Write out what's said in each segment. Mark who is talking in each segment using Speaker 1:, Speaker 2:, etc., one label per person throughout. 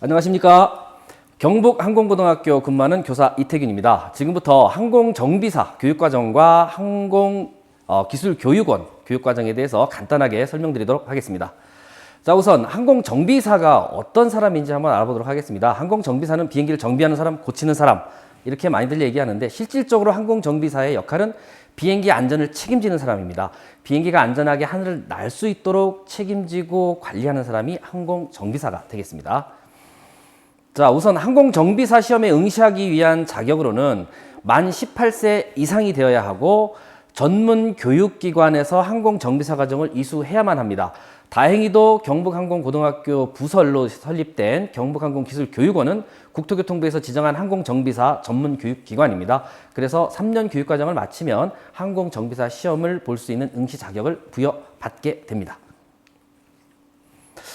Speaker 1: 안녕하십니까. 경북 항공고등학교 근무하는 교사 이태균입니다. 지금부터 항공정비사 교육과정과 항공기술교육원 교육과정에 대해서 간단하게 설명드리도록 하겠습니다. 자, 우선 항공정비사가 어떤 사람인지 한번 알아보도록 하겠습니다. 항공정비사는 비행기를 정비하는 사람, 고치는 사람, 이렇게 많이들 얘기하는데 실질적으로 항공정비사의 역할은 비행기 안전을 책임지는 사람입니다. 비행기가 안전하게 하늘을 날 수 있도록 책임지고 관리하는 사람이 항공정비사가 되겠습니다. 자, 우선 항공정비사 시험에 응시하기 위한 자격으로는 만 18세 이상이 되어야 하고 전문 교육기관에서 항공정비사 과정을 이수해야만 합니다. 다행히도 경북항공고등학교 부설로 설립된 경북항공기술교육원은 국토교통부에서 지정한 항공정비사 전문교육기관입니다. 그래서 3년 교육과정을 마치면 항공정비사 시험을 볼 수 있는 응시 자격을 부여받게 됩니다.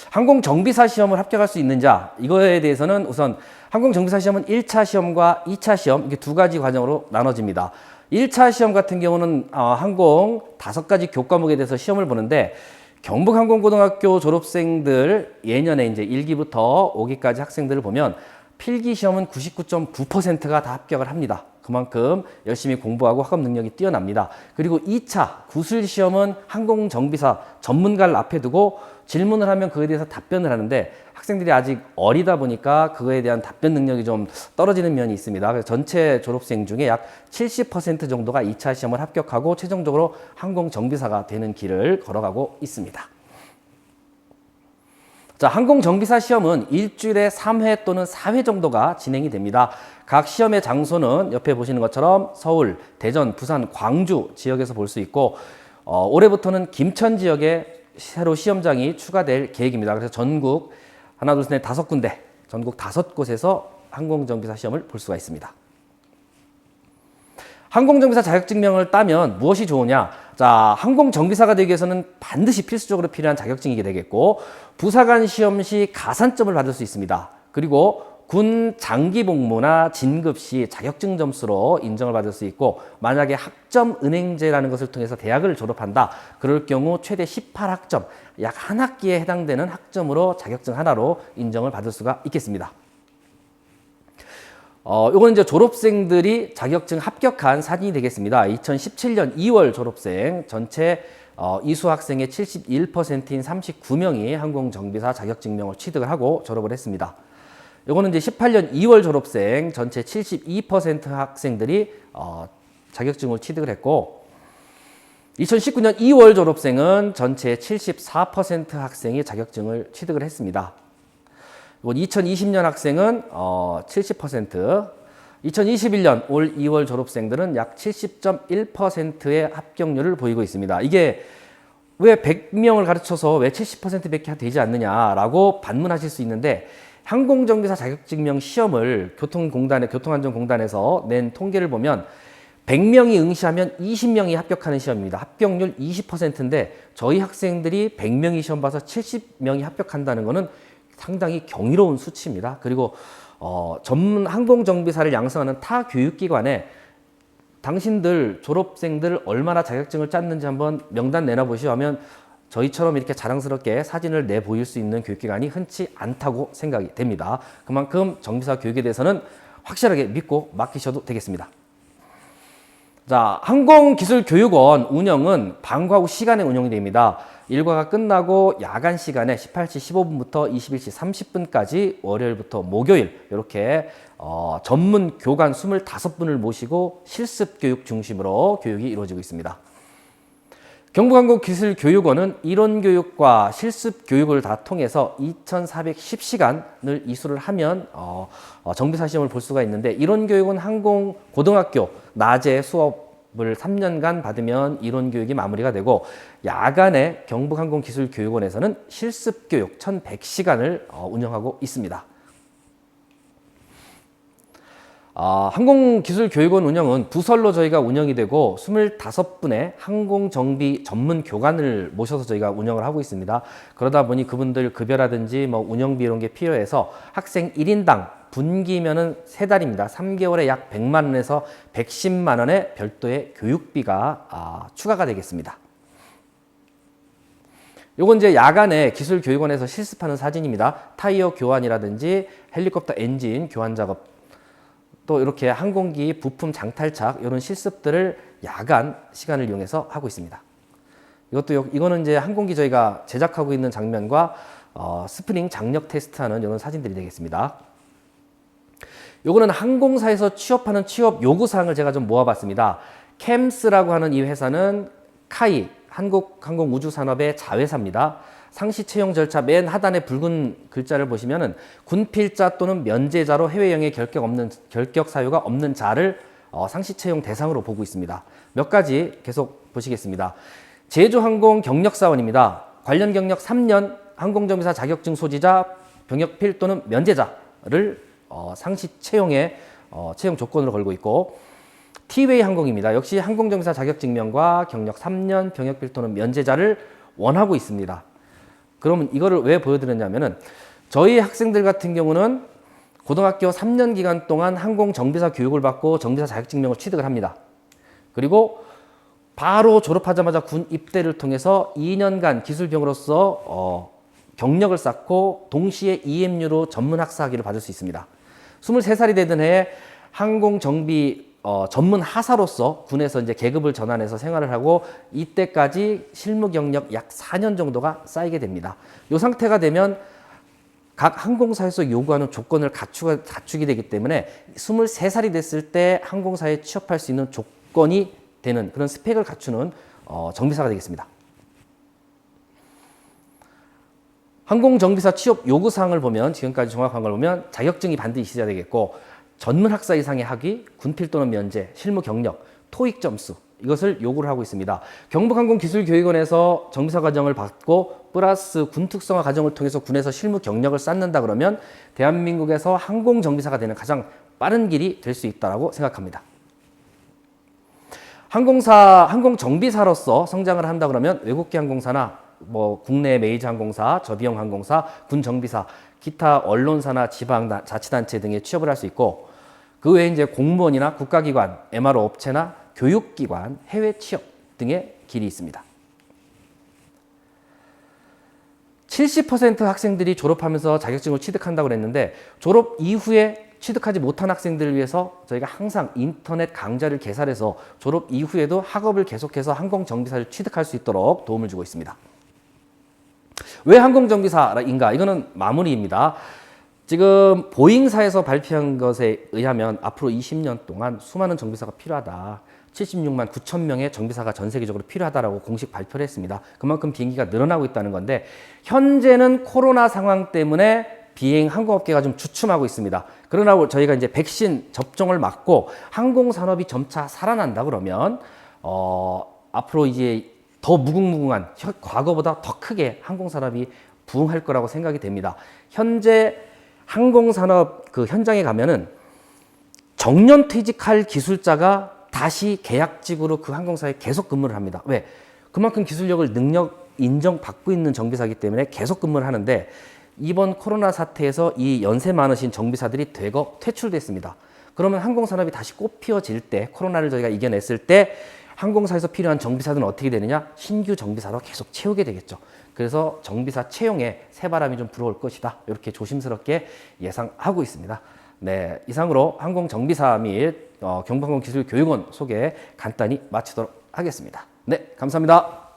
Speaker 1: 항공 정비사 시험을 합격할 수 있는 자, 이거에 대해서는 우선 항공 정비사 시험은 1차 시험과 2차 시험, 이게 두 가지 과정으로 나눠집니다. 1차 시험 같은 경우는 어, 항공 다섯 가지 교과목에 대해서 시험을 보는데 경북항공고등학교 졸업생들 예년에 이제 1기부터 5기까지 학생들을 보면 필기 시험은 99.9%가 다 합격을 합니다. 그만큼 열심히 공부하고 학업 능력이 뛰어납니다. 그리고 2차 구술 시험은 항공정비사 전문가를 앞에 두고 질문을 하면 그에 대해서 답변을 하는데 학생들이 아직 어리다 보니까 그거에 대한 답변 능력이 좀 떨어지는 면이 있습니다. 그래서 전체 졸업생 중에 약 70% 정도가 2차 시험을 합격하고 최종적으로 항공 정비사가 되는 길을 걸어가고 있습니다. 자, 항공정비사 시험은 일주일에 3회 또는 4회 정도가 진행이 됩니다. 각 시험의 장소는 옆에 보시는 것처럼 서울, 대전, 부산, 광주 지역에서 볼 수 있고 어, 올해부터는 김천 지역에 새로 시험장이 추가될 계획입니다. 그래서 전국 하나, 둘, 셋, 넷, 다섯 군데, 전국 다섯 곳에서 항공정비사 시험을 볼 수가 있습니다. 항공정비사 자격증명을 따면 무엇이 좋으냐? 자, 항공정비사가 되기 위해서는 반드시 필수적으로 필요한 자격증이게 되겠고, 부사관 시험 시 가산점을 받을 수 있습니다. 그리고 군 장기 복무나 진급 시 자격증 점수로 인정을 받을 수 있고, 만약에 학점 은행제라는 것을 통해서 대학을 졸업한다. 그럴 경우 최대 18학점, 약 한 학기에 해당되는 학점으로 자격증 하나로 인정을 받을 수가 있겠습니다. 어, 요건 이제 졸업생들이 자격증 합격한 사진이 되겠습니다. 2017년 2월 졸업생 전체 어, 이수 학생의 71%인 39명이 항공정비사 자격증명을 취득을 하고 졸업을 했습니다. 요거는 이제 18년 2월 졸업생 전체 72% 학생들이 어, 자격증을 취득을 했고 2019년 2월 졸업생은 전체 74% 학생이 자격증을 취득을 했습니다. 2020년 학생은 어, 70%, 2021년 올 2월 졸업생들은 약 70.1%의 합격률을 보이고 있습니다. 이게 왜 100명을 가르쳐서 왜 70%밖에 되지 않느냐라고 반문하실 수 있는데 항공정비사 자격증명 시험을 교통공단에 교통안전공단에서 낸 통계를 보면 100명이 응시하면 20명이 합격하는 시험입니다. 합격률 20%인데 저희 학생들이 100명이 시험 봐서 70명이 합격한다는 것은 상당히 경이로운 수치입니다. 그리고 어, 전문 항공정비사를 양성하는 타 교육기관에 당신들 졸업생들 얼마나 자격증을 짰는지 한번 명단 내놔보시오 하면 저희처럼 이렇게 자랑스럽게 사진을 내보일 수 있는 교육기관이 흔치 않다고 생각이 됩니다. 그만큼 정비사 교육에 대해서는 확실하게 믿고 맡기셔도 되겠습니다. 자, 항공기술교육원 운영은 방과 후 시간에 운영이 됩니다. 일과가 끝나고 야간 시간에 18시 15분부터 21시 30분까지 월요일부터 목요일 이렇게 어, 전문 교관 25분을 모시고 실습 교육 중심으로 교육이 이루어지고 있습니다. 경북항공기술교육원은 이론 교육과 실습 교육을 다 통해서 2,410시간을 이수를 하면 어, 어, 정비사 시험을 볼 수가 있는데 이론 교육은 항공 고등학교 낮에 수업을 3년간 받으면 이론 교육이 마무리가 되고 야간에 경북항공기술교육원에서는 실습 교육 1,100시간을 어, 운영하고 있습니다. 아, 항공기술교육원 운영은 부설로 저희가 운영이 되고 25분의 항공정비 전문 교관을 모셔서 저희가 운영을 하고 있습니다. 그러다 보니 그분들 급여라든지 뭐 운영비 이런 게 필요해서 학생 1인당 분기면은 세 달입니다. 3개월에 약 100만 원에서 110만 원의 별도의 교육비가 아, 추가가 되겠습니다. 요건 이제 야간에 기술교육원에서 실습하는 사진입니다. 타이어 교환이라든지 헬리콥터 엔진 교환 작업 또 이렇게 항공기 부품 장탈착 이런 실습들을 야간 시간을 이용해서 하고 있습니다. 이것도 요- 이거는 이제 항공기 저희가 제작하고 있는 장면과 어, 스프링 장력 테스트하는 이런 사진들이 되겠습니다. 요거는 항공사에서 취업하는 취업 요구 사항을 제가 좀 모아봤습니다. 캠스라고 하는 이 회사는 카이 한국 항공 우주 산업의 자회사입니다. 상시 채용 절차 맨 하단의 붉은 글자를 보시면은 군필자 또는 면제자로 해외 영해 결격 없는 결격 사유가 없는 자를 어, 상시 채용 대상으로 보고 있습니다. 몇 가지 계속 보시겠습니다. 제주항공 경력사원입니다. 관련 경력 3년 항공정비사 자격증 소지자 병역필 또는 면제자를 어, 상시 채용에 어, 채용 조건으로 걸고 있고 티웨이 항공입니다. 역시 항공정비사 자격증명과 경력 3년 병역필 또는 면제자를 원하고 있습니다. 그러면 이거를 왜 보여드렸냐면은 저희 학생들 같은 경우는 고등학교 3년 기간 동안 항공 정비사 교육을 받고 정비사 자격증명을 취득을 합니다. 그리고 바로 졸업하자마자 군 입대를 통해서 2년간 기술병으로서 어, 경력을 쌓고 동시에 EMU로 전문 학사 학위를 받을 수 있습니다. 23살이 되던 해에 항공 정비 어, 전문 하사로서 군에서 이제 계급을 전환해서 생활을 하고 이때까지 실무 경력 약 4년 정도가 쌓이게 됩니다. 이 상태가 되면 각 항공사에서 요구하는 조건을 갖추가, 갖추게 되기 때문에 23살이 됐을 때 항공사에 취업할 수 있는 조건이 되는 그런 스펙을 갖추는 어, 정비사가 되겠습니다. 항공정비사 취업 요구사항을 보면 지금까지 정확한 걸 보면 자격증이 반드시 있어야 되겠고 전문 학사 이상의 학위, 군필 또는 면제, 실무 경력, 토익 점수 이것을 요구를 하고 있습니다. 경북항공기술교육원에서 정비사 과정을 받고 플러스 군 특성화 과정을 통해서 군에서 실무 경력을 쌓는다 그러면 대한민국에서 항공 정비사가 되는 가장 빠른 길이 될 수 있다고 생각합니다. 항공사 항공 정비사로서 성장을 한다 그러면 외국계 항공사나 뭐 국내 메이저 항공사, 저비용 항공사, 군 정비사, 기타 언론사나 지방 다- 자치단체 등에 취업을 할 수 있고 그 외에 이제 공무원이나 국가기관, MRO 업체나 교육기관, 해외 취업 등의 길이 있습니다. 70% 학생들이 졸업하면서 자격증을 취득한다고 그랬는데 졸업 이후에 취득하지 못한 학생들을 위해서 저희가 항상 인터넷 강좌를 개설해서 졸업 이후에도 학업을 계속해서 항공정비사를 취득할 수 있도록 도움을 주고 있습니다. 왜 항공정비사인가? 이거는 마무리입니다. 지금 보잉사에서 발표한 것에 의하면 앞으로 20년 동안 수많은 정비사가 필요하다. 76만 9천 명의 정비사가 전 세계적으로 필요하다라고 공식 발표를 했습니다. 그만큼 비행기가 늘어나고 있다는 건데 현재는 코로나 상황 때문에 비행 항공업계가 좀 주춤하고 있습니다. 그러나 저희가 이제 백신 접종을 맞고 항공 산업이 점차 살아난다 그러면 어, 앞으로 이제 더 무궁무궁한 현- 과거보다 더 크게 항공 산업이 부흥할 거라고 생각이 됩니다. 현재 항공 산업 그 현장에 가면은 정년 퇴직할 기술자가 다시 계약직으로 그 항공사에 계속 근무를 합니다. 왜? 그만큼 기술력을 능력 인정받고 있는 정비사이기 때문에 계속 근무를 하는데 이번 코로나 사태에서 이 연세 많으신 정비사들이 대거 퇴출됐습니다. 그러면 항공산업이 다시 꽃피어질 때 코로나를 저희가 이겨냈을 때 항공사에서 필요한 정비사들은 어떻게 되느냐? 신규 정비사로 계속 채우게 되겠죠. 그래서 정비사 채용에 새바람이 좀 불어올 것이다. 이렇게 조심스럽게 예상하고 있습니다. 네, 이상으로 항공정비사 및 어, 경북항공기술교육원 소개 간단히 마치도록 하겠습니다. 네, 감사합니다.